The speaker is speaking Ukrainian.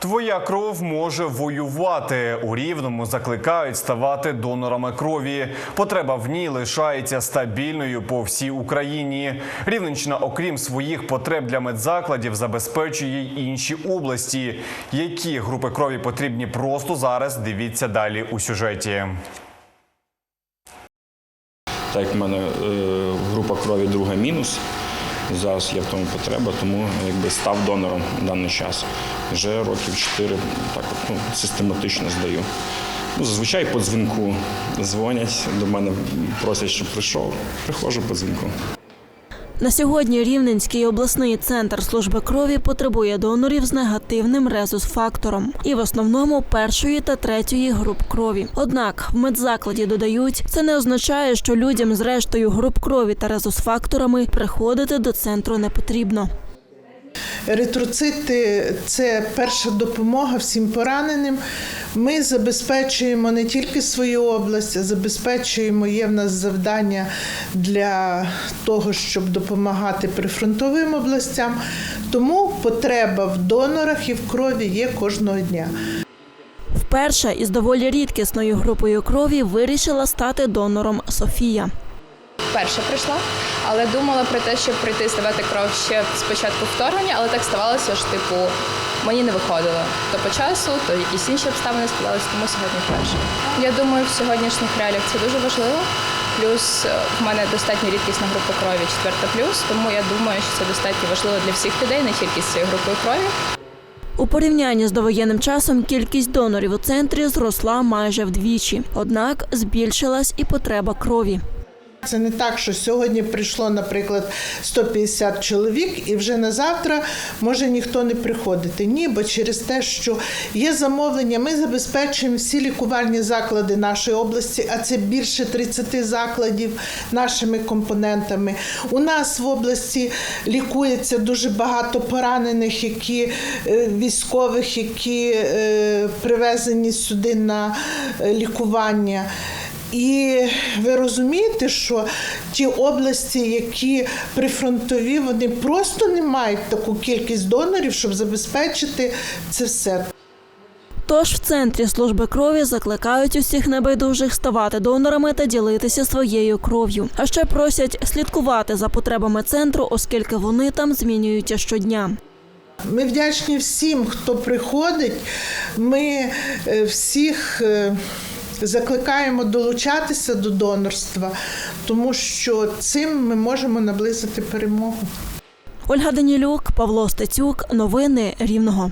Твоя кров може воювати. У рівному закликають ставати донорами крові. Потреба в ній лишається стабільною по всій Україні. Рівненщина, окрім своїх потреб для медзакладів, забезпечує й інші області. Які групи крові потрібні просто зараз? Дивіться далі у сюжеті. Так в мене е, група крові друга мінус, зараз є в тому потреба, тому якби став донором в даний час. Вже років 4 так от, ну, систематично здаю. Ну, зазвичай по дзвінку дзвонять до мене, просять, щоб прийшов. Приходжу по дзвінку. На сьогодні Рівненський обласний центр служби крові потребує донорів з негативним резус-фактором і в основному першої та третьої груп крові. Однак в медзакладі додають, це не означає, що людям з рештою груп крові та резус-факторами приходити до центру не потрібно. Еритроцити це перша допомога всім пораненим. Ми забезпечуємо не тільки свою область, а забезпечуємо є в нас завдання для того, щоб допомагати прифронтовим областям. Тому потреба в донорах і в крові є кожного дня. Вперше із доволі рідкісною групою крові вирішила стати донором Софія. Перша прийшла, але думала про те, щоб прийти здавати кров ще спочатку вторгнення, але так ставалося ж, типу, мені не виходило. То по часу, то якісь інші обставини складалися, тому сьогодні вперше. Я думаю, в сьогоднішніх реаліях це дуже важливо. Плюс е, в мене достатньо рідкісна група крові, четверта плюс, тому я думаю, що це достатньо важливо для всіх людей, не тільки з цією групою крові. У порівнянні з довоєнним часом кількість донорів у центрі зросла майже вдвічі. Однак збільшилась і потреба крові. Це не так, що сьогодні прийшло, наприклад, 150 чоловік, і вже на завтра може ніхто не приходити. Ні, бо через те, що є замовлення, ми забезпечуємо всі лікувальні заклади нашої області, а це більше 30 закладів нашими компонентами. У нас в області лікується дуже багато поранених, які е, військових, які е, привезені сюди на е, лікування. І ви розумієте, що ті області, які прифронтові, вони просто не мають таку кількість донорів, щоб забезпечити це все. Тож в центрі служби крові закликають усіх небайдужих ставати донорами та ділитися своєю кров'ю. А ще просять слідкувати за потребами центру, оскільки вони там змінюються щодня. Ми вдячні всім, хто приходить. Ми е, всіх. Закликаємо долучатися до донорства, тому що цим ми можемо наблизити перемогу. Ольга Данілюк, Павло Стецюк. Новини Рівного.